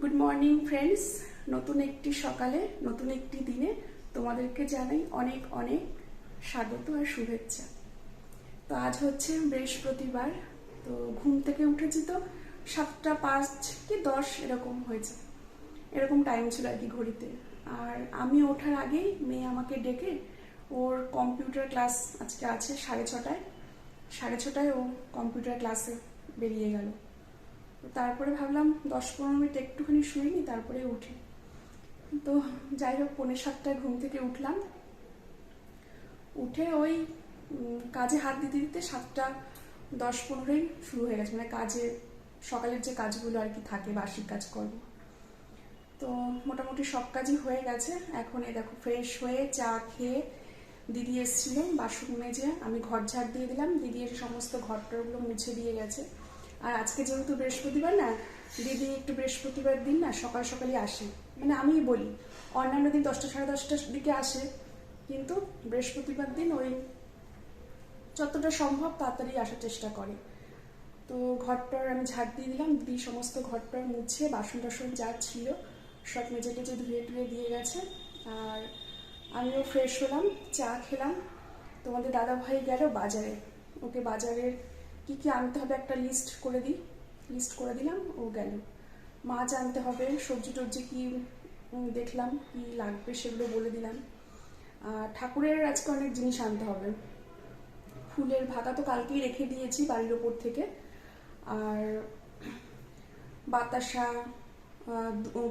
Good morning friends নতুন একটি সকালে, নতুন একটি দিনে তোমাদেরকে জানাই অনেক অনেক স্বাগত আর শুভেচ্ছা। তো আজ হচ্ছে বৃহস্পতিবার, তো ঘুম থেকে উঠেছি তো সাতটা পাঁচ কি দশ এরকম হয়েছে। এরকম টাইম ছিল আর কি ঘড়িতে। আর আমি ওঠার আগেই মেয়ে আমাকে ডেকে ওর কম্পিউটার ক্লাস আজকে আছে সাড়ে ছটায়। সাড়ে ছটায় ও কম্পিউটার ক্লাসে বেরিয়ে গেল। তো তারপরে ভাবলাম দশ পনেরো মিনিট একটুখানি শুইনি তারপরে উঠি। তো যাই হোক, পৌনে সাতটায় ঘুম থেকে উঠলাম। উঠে ওই কাজে হাত দিতে দিতে সাতটা দশ পনেরোই শুরু হয়ে গেছে। মানে কাজে, সকালের যে কাজগুলো আর কি থাকে, বার্ষিক কাজ করব। তো মোটামুটি সব কাজই হয়ে গেছে। এখন এ দেখো ফ্রেশ হয়ে চা খেয়ে দিদি এসেছিল বাসন মেজে। আমি ঘর ঝাড় দিয়ে দিলাম। দিদি এসে সমস্ত ঘরটরগুলো মুছে দিয়ে গেছে। আর আজকে যেহেতু বৃহস্পতিবার না, দিদি একটু বৃহস্পতিবার দিন না সকাল সকালই আসে। মানে আমিই বলি, অন্যান্য দিন দশটা সাড়ে দশটার দিকে আসে, কিন্তু বৃহস্পতিবার দিন ওই যতটা সম্ভব তাড়াতাড়ি আসার চেষ্টা করে। তো ঘরটার আমি ঝাড় দিয়ে দিলাম, দিদি সমস্ত ঘরটার মুছে বাসন টাসন যা ছিল সব মেজে টেজে ধুয়ে টুয়ে দিয়ে গেছে। আর আমিও ফ্রেশ হলাম, চা খেলাম। তোমাদের দাদা ভাই গেল বাজারে, ওকে বাজারের কি কি আনতে হবে একটা লিস্ট করে দিই লিস্ট করে দিলাম, ও গেল। মাছ আনতে হবে, সবজি টবজি কি দেখলাম, কি লাগবে সেগুলো বলে দিলাম। আর ঠাকুরের আজকে অনেক জিনিস আনতে হবে। ফুলের ভাতা তো কালকেই রেখে দিয়েছি বাড়ির ওপর থেকে। আর বাতাসা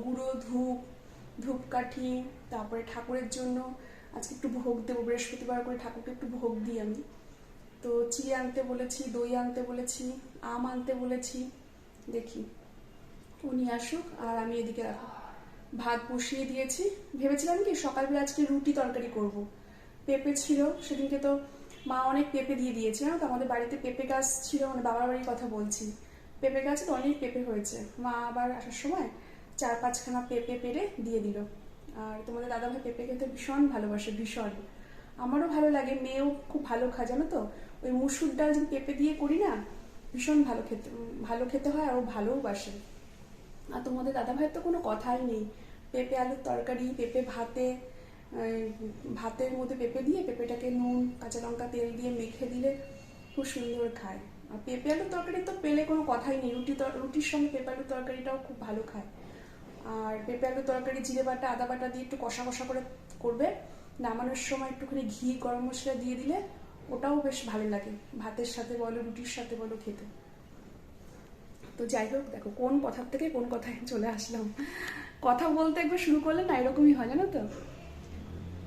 গুঁড়ো, ধূপ, ধূপকাঠি, তারপরে ঠাকুরের জন্য আজকে একটু ভোগ দেবো, বৃহস্পতিবার করে ঠাকুরকে একটু ভোগ দিই আমি। তো চিড়ে আনতে বলেছি, দই আনতে বলেছি, আম আনতে বলেছি। দেখি, উনি আসুক আর আমি এদিকে রাখো। ভাত বসিয়ে দিয়েছি। ভেবেছিলাম কি সকালবেলা আজকে রুটি তরকারি করব। পেঁপে ছিল, সেদিনকে তো মা অনেক পেঁপে দিয়ে দিয়েছে। জানো তো, আমাদের বাড়িতে পেঁপে গাছ ছিল মানে বাবার বাড়ির কথা বলছি। পেঁপে গাছে তো অনেক পেঁপে হয়েছে। মা আবার আসার সময় চার পাঁচখানা পেঁপে পেরে দিয়ে দিল। আর তোমাদের দাদাভাই পেঁপে খেতে ভীষণ ভালোবাসে, ভীষণ। আমারও ভালো লাগে, মেয়েও খুব ভালো খায়, জানো তো? ওই মুসুর ডাল যদি পেঁপে দিয়ে করি না, ভীষণ ভালো খেতে ভালো খেতে হয় আর ও ভালোও বাসে। আর তোমাদের দাদা ভাইয়ের তো কোনো কথাই নেই। পেঁপে আলুর তরকারি, পেঁপে ভাতে ভাতের মধ্যে পেঁপে দিয়ে পেঁপেটাকে নুন, কাঁচা লঙ্কা তেল দিয়ে মেখে দিলে খুব সুন্দর খায়। আর পেঁপে আলুর তরকারি তো পেলে কোনো কথাই নেই, রুটি রুটির সঙ্গে পেঁপে আলুর তরকারিটাও খুব ভালো খায়। আর পেঁপে আলুর তরকারি, জিরে বাটা, আদা বাটা দিয়ে একটু কষা কষা করে করবে নামানোর সময় একটুখানি ঘি, গরম মশলা দিয়ে দিলে ওটাও বেশ ভালো লাগে। ভাতের সাথে বলো, রুটির সাথে বলো, খেতে। তো যাই হোক, দেখো কোন কথার থেকে কোন কথায় চলে আসলাম। কথা বলতে একবার শুরু করলে না, এরকমই হয়, জানো তো?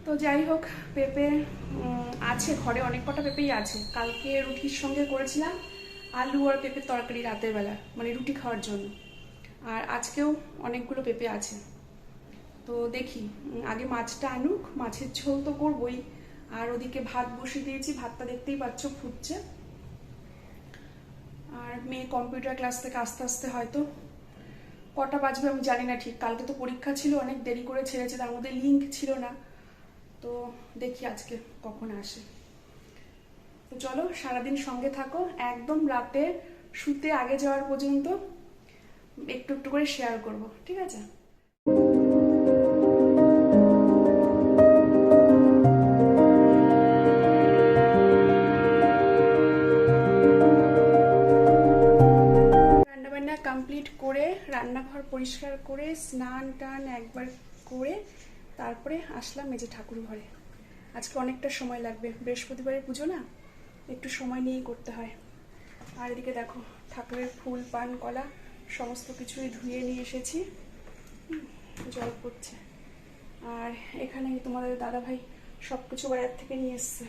তো যাই হোক, পেঁপে আছে, ঘরে অনেক কটা পেঁপেই আছে। কালকে রুটির সঙ্গে করেছিলাম আলু আর পেঁপের তরকারি রাতের বেলা মানে রুটি খাওয়ার জন্য। আর আজকেও অনেকগুলো পেঁপে আছে। তো দেখি আগে মাছটা আনুক, মাছের ঝোল তো করবই। আর ওদিকে ভাত বসিয়ে দিয়েছি, ভাতটা দেখতেই পাচ্ছ ফুটছে। আর মেয়ে কম্পিউটার ক্লাস থেকে আস্তে আস্তে হয়তো কটা বাজবে আমি জানি না ঠিক। কালকে তো পরীক্ষা ছিল, অনেক দেরি করে ছেড়েছে, তার মধ্যে লিঙ্ক ছিল না। তো দেখি আজকে কখন আসে। তো চলো, সারাদিন সঙ্গে থাকো, একদম রাতে শুতে আগে যাওয়ার পর্যন্ত একটু একটু করে শেয়ার করব, ঠিক আছে? পরিষ্কার করে, স্নান টান একবার করে তারপরে আসলাম মেজে ঠাকুর ঘরে। আজকে অনেকটা সময় লাগবে, বৃহস্পতিবারের পুজো না? একটু সময় নিয়েই করতে হয়। আর এদিকে দেখো, ঠাকুরের ফুল, পান, কলা, সমস্ত কিছুই ধুয়ে নিয়ে এসেছি। জল পড়ছে। আর এখানে তোমাদের দাদা ভাই সব কিছু বাজার থেকে নিয়ে এসছে।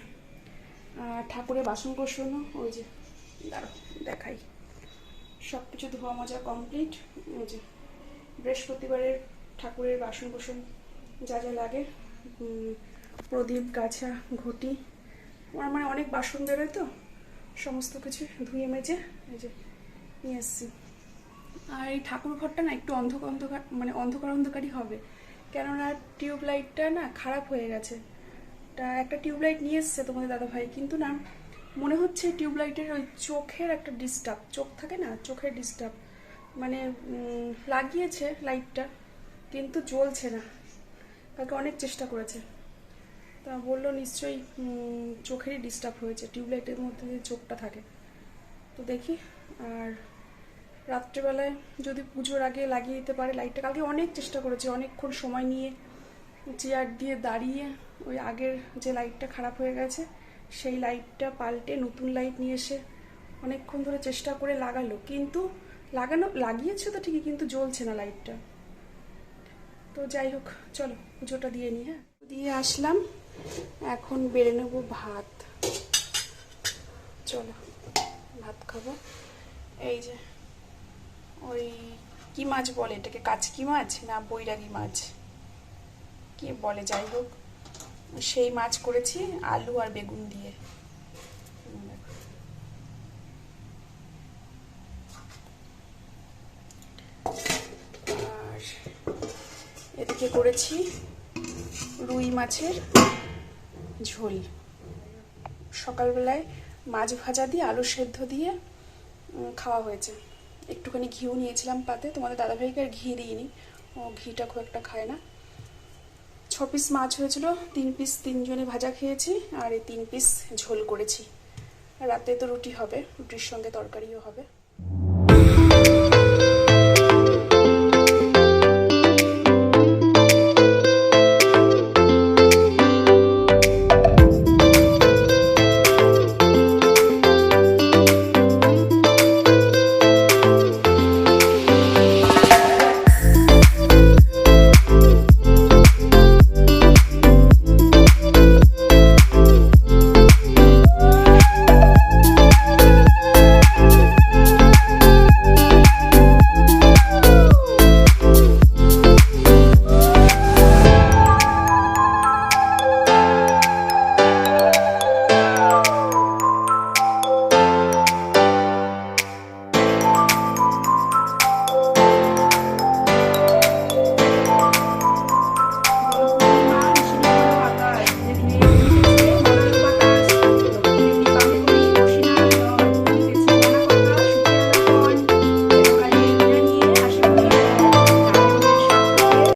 ঠাকুরের বাসন কোসনও ওই যে দাঁড়ো দেখাই। সব কিছু ধোয়া মজা কমপ্লিট ওই যে। বৃহস্পতিবারের ঠাকুরের বাসন কোসন যা যা লাগে প্রদীপ, গাছা, ঘটি, আমার মানে অনেক বাসন বেরোয় তো, সমস্ত কিছু ধুয়ে মেজে এই যে নিয়ে এসছি আর এই ঠাকুর ঘরটা না একটু অন্ধকার অন্ধকার মানে অন্ধকার অন্ধকারই হবে, কেননা টিউব লাইটটা না খারাপ হয়ে গেছে। তা একটা টিউবলাইট নিয়ে এসছে তোমাদের দাদাভাই, কিন্তু না, মনে হচ্ছে টিউবলাইটের ওই চোখের একটা ডিস্টার্ব চোখ থাকে না, চোখের ডিস্টার্ব মানে লাগিয়েছে লাইটটা, কিন্তু জ্বলছে না। কালকে অনেক চেষ্টা করেছে। তা বলল নিশ্চয়ই চোখেরই ডিস্টার্ব হয়েছে, টিউবলাইটের মধ্যে যে চোখটা থাকে। তো দেখি, আর রাত্রেবেলায় যদি পুজোর আগে লাগিয়ে দিতে পারে লাইটটা, কালকে অনেক চেষ্টা করেছে, অনেকক্ষণ সময় নিয়ে চেয়ার দিয়ে দাঁড়িয়ে ওই আগের যে লাইটটা খারাপ হয়ে গেছে, সেই লাইটটা পাল্টে নতুন লাইট নিয়ে এসে অনেকক্ষণ ধরে চেষ্টা করে লাগালো। কিন্তু লাগানো, লাগিয়েছে তো ঠিকই, কিন্তু জ্বলছে না লাইটটা। তো যাই হোক, চলো, পুজোটা দিয়ে নিই হ্যাঁ? দিয়ে আসলাম, এখন বেড়ে নেব ভাত। চলো, ভাত খাব। এই যে, ওই কি মাছ বলে এটাকে? কাচকি মাছ না বৈরাগী মাছ? কি বলে? যাই হোক, সেই মাছ করেছি, আলু আর বেগুন দিয়ে উম, দেখো। আর এদিকে করেছি রুই মাছের ঝোল। সকালবেলায় মাছ ভাজা দিয়ে আলু সেদ্ধ দিয়ে খাওয়া হয়েছে। একটুখানি ঘিও নিয়েছিলাম পাতে, তোমাদের দাদাভাইকে আর ঘি দিইনি। ও ঘিটা খুব একটা খায় না। ছ পিস মাছ হয়েছিল, তিন পিস তিনজনে ভাজা খেয়েছি, আর এই তিন পিস ঝোল করেছি। রাতে তো রুটি হবে, রুটির সঙ্গে তরকারিও হবে।